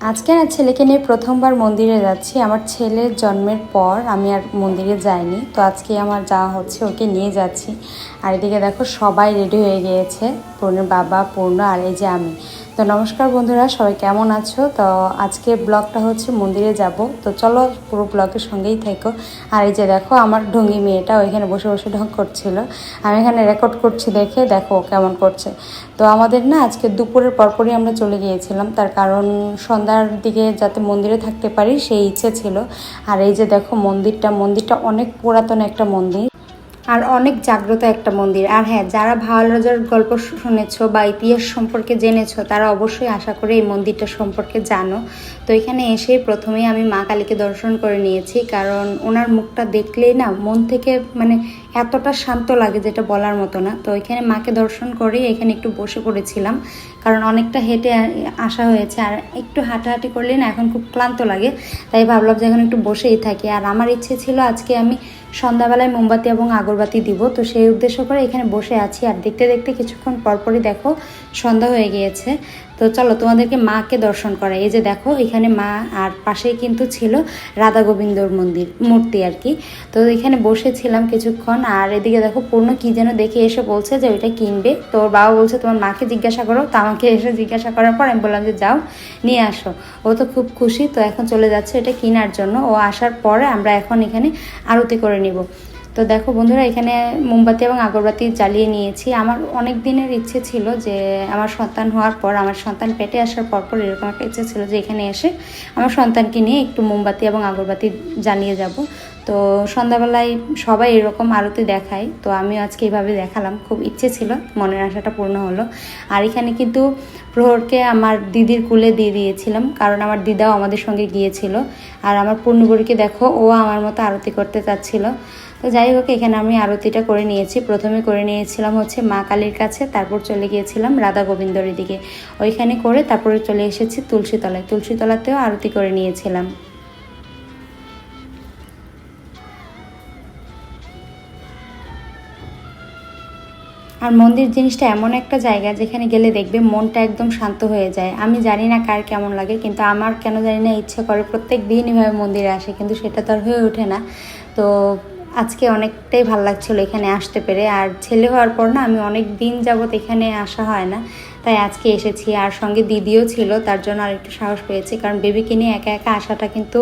আজকে না ছেলেকে নিয়ে প্রথমবার মন্দিরে যাচ্ছি। আমার ছেলের জন্মের পর আমি আর মন্দিরে যাইনি। তো আজকে আমার যাওয়া হচ্ছে ওকে নিয়ে যাচ্ছি। আর এদিকে দেখো সবাই রেডি হয়ে গিয়েছে। পূর্ণের বাবা, পূর্ণ আর এই যে আমি। তো নমস্কার বন্ধুরা, সবাই কেমন আছো? তো আজকে ব্লগটা হচ্ছে মন্দিরে যাব। তো চলো পুরো ব্লগের সঙ্গেই থেকো। আর এই যে দেখো, আমার ঢঙ্গি মেয়েটা ওইখানে বসে বসে ঢং করছিল। আমি এখানে রেকর্ড করছি দেখে, দেখো কেমন করছে। তো আমাদের না আজকে দুপুরের পরপরই আমরা চলে গিয়েছিলাম। তার কারণ সন্ধ্যার দিকে যাতে মন্দিরে থাকতে পারি, সেই ইচ্ছে ছিল। আর এই যে দেখো, মন্দিরটা মন্দিরটা অনেক পুরাতন একটা মন্দির। আর অনেক জাগ্রত একটা মন্দির। আর হ্যাঁ যারা ভাওয়াল রাজার গল্প শুনেছো বা ইতিহাস সম্পর্কে জেনেছো, তারা অবশ্যই আশা করে এই মন্দিরটা সম্পর্কে জানো। তো এখানে এসে প্রথমেই আমি মা কালীকে দর্শন করে নিয়েছি, কারণ ওনার মুখটা দেখলেই না মন থেকে মানে এতটা শান্ত লাগে যেটা বলার মতো না। তো এখানে মাকে দর্শন করে এখানে একটু বসে পড়েছিলাম, কারণ অনেকটা হেঁটে আসা হয়েছে। আর একটু হাঁটাহাঁটি করলে না এখন খুব ক্লান্ত লাগে, তাই ভাবলাম যে এখন একটু বসেই থাকি। আর আমার ইচ্ছে ছিল আজকে আমি সন্ধ্যাবেলায় মোমবাতি এবং আগরবাতি দিব। তো সেই উদ্দেশ্য করে এখানে বসে আছি। আর দেখতে দেখতে কিছুক্ষণ পরপরই দেখো সন্ধ্যা হয়ে গিয়েছে। তো চলো তোমাদেরকে মাকে দর্শন করা এই যে দেখো, এখানে মা আর পাশেই কিন্তু ছিল রাধা গোবিন্দর মন্দির, মূর্তি আর কি। তো এখানে বসেছিলাম কিছুক্ষণ। আর এদিকে দেখো, পূর্ণ কি যেন দেখে এসে বলছে যে ওইটা কিনবে। তো ওর বাবা বলছে, তোমার মাকে জিজ্ঞাসা করো। তো আমাকে এসে জিজ্ঞাসা করার পর আমি বললাম যে, যাও, নিয়ে আসো। ও তো খুব খুশি। তো এখন চলে যাচ্ছে এটা কেনার জন্য। ও আসার পরে আমরা এখন এখানে আরতি করে নিব। তো দেখো বন্ধুরা, এখানে মোমবাতি এবং আগরবাতি জ্বালিয়ে নিয়েছি। আমার অনেক দিনের ইচ্ছে ছিল যে আমার সন্তান হওয়ার পর, আমার সন্তান পেটে আসার পর পর এরকম একটা ইচ্ছে ছিল যে এখানে এসে আমার সন্তানকে নিয়ে একটু মোমবাতি এবং আগরবাতি জ্বালিয়ে যাব। তো সন্ধ্যাবেলায় সবাই এরকম আরতি দেখায়, তো আমি আজকে এইভাবে দেখালাম। খুব ইচ্ছে ছিল, মনের আশাটা পূর্ণ হলো। আর এখানে কিন্তু প্রহরকে আমার দিদির কুলে দিয়ে দিয়েছিলাম, কারণ আমার দিদাও আমাদের সঙ্গে গিয়েছিল। আর আমার পূর্ণবরীকে দেখো, ও আমার মতো আরতি করতে চাচ্ছিল। তো যাই হোক, এখানে আমি আরতিটা করে নিয়েছি। প্রথমে করে নিয়েছিলাম হচ্ছে মা কালীর কাছে, তারপর চলে গিয়েছিলাম রাধা গোবিন্দর দিকে। ওইখানে করে তারপরে চলে এসেছি তুলসীতলায়। তুলসীতলাতেও আরতি করে নিয়েছিলাম। আর মন্দির জিনিসটা এমন একটা জায়গা যেখানে গেলে দেখবে মনটা একদম শান্ত হয়ে যায়। আমি জানি না কার কেমন লাগে, কিন্তু আমার কেন জানি না ইচ্ছে করে প্রত্যেক দিন এভাবে মন্দিরে আসে, কিন্তু সেটা তো আর হয়ে ওঠে না। তো আজকে অনেকটাই ভালো লাগছিল এখানে আসতে পেরে। আর ছেলে হওয়ার পর না আমি অনেক দিন যাবৎ এখানে আসা হয় না। তাই আজকে এসেছি। আর সঙ্গে দিদিও ছিল, তার জন্য আর একটু সাহস পেয়েছি। কারণ বেবিকে নিয়ে একা একা আসাটা কিন্তু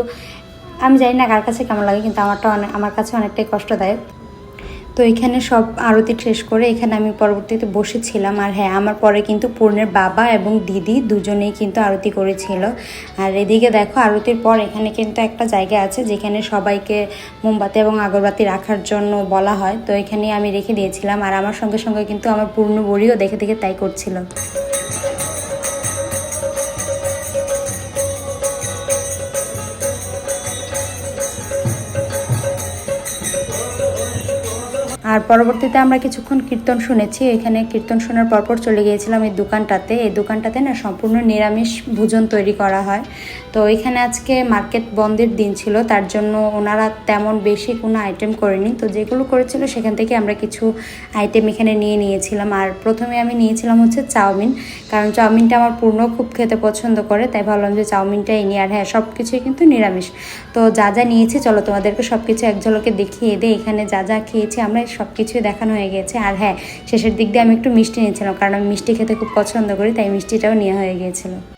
আমি জানি না কার কাছে কেমন লাগে, কিন্তু আমারটা অনেক আমার কাছে অনেকটাই কষ্টদায়ক। তো এখানে সব আরতি শেষ করে এখানে আমি পরবর্তীতে বসেছিলাম। আর হ্যাঁ আমার পরে কিন্তু পূর্ণের বাবা এবং দিদি দুজনেই কিন্তু আরতি করেছিল। আর এদিকে দেখো, আরতির পর এখানে কিন্তু একটা জায়গা আছে যেখানে সবাইকে মোমবাতি এবং আগরবাতি রাখার জন্য বলা হয়। তো এখানে আমি রেখে দিয়েছিলাম। আর আমার সঙ্গে সঙ্গে কিন্তু আমার পূর্ণ বড়িও দেখে দেখে তাই করছিল। আর পরবর্তীতে আমরা কিছুক্ষণ কীর্তন শুনেছি। এখানে কীর্তন শোনার পরপর চলে গিয়েছিলাম এই দোকানটাতে। এই দোকানটাতে না সম্পূর্ণ নিরামিষ ভোজন তৈরি করা হয়। তো এখানে আজকে মার্কেট বন্ধের দিন ছিল, তার জন্য ওনারা তেমন বেশি কোনো আইটেম করেনি। তো যেগুলো করেছিল সেখান থেকে আমরা কিছু আইটেম এখানে নিয়ে নিয়েছিলাম। আর প্রথমে আমি নিয়েছিলাম হচ্ছে চাউমিন, কারণ চাউমিনটা আমার পূর্ণ খুব খেতে পছন্দ করে, তাই ভাবলাম যে চাউমিনটাই নিই আর হ্যাঁ সব কিছুই কিন্তু নিরামিষ। তো যা যা নিয়েছি, চলো তোমাদেরকে সব কিছু এক ঝলকে দেখিয়ে দিই। এখানে যা যা খেয়েছি আমরা সব কিছুই দেখানো হয়ে গেছে। আর হ্যাঁ শেষের দিক দিয়ে আমি একটু মিষ্টি নিয়েছিলাম, কারণ আমি মিষ্টি খেতে খুব পছন্দ করি, তাই মিষ্টিটাও নেওয়া হয়ে গিয়েছিল।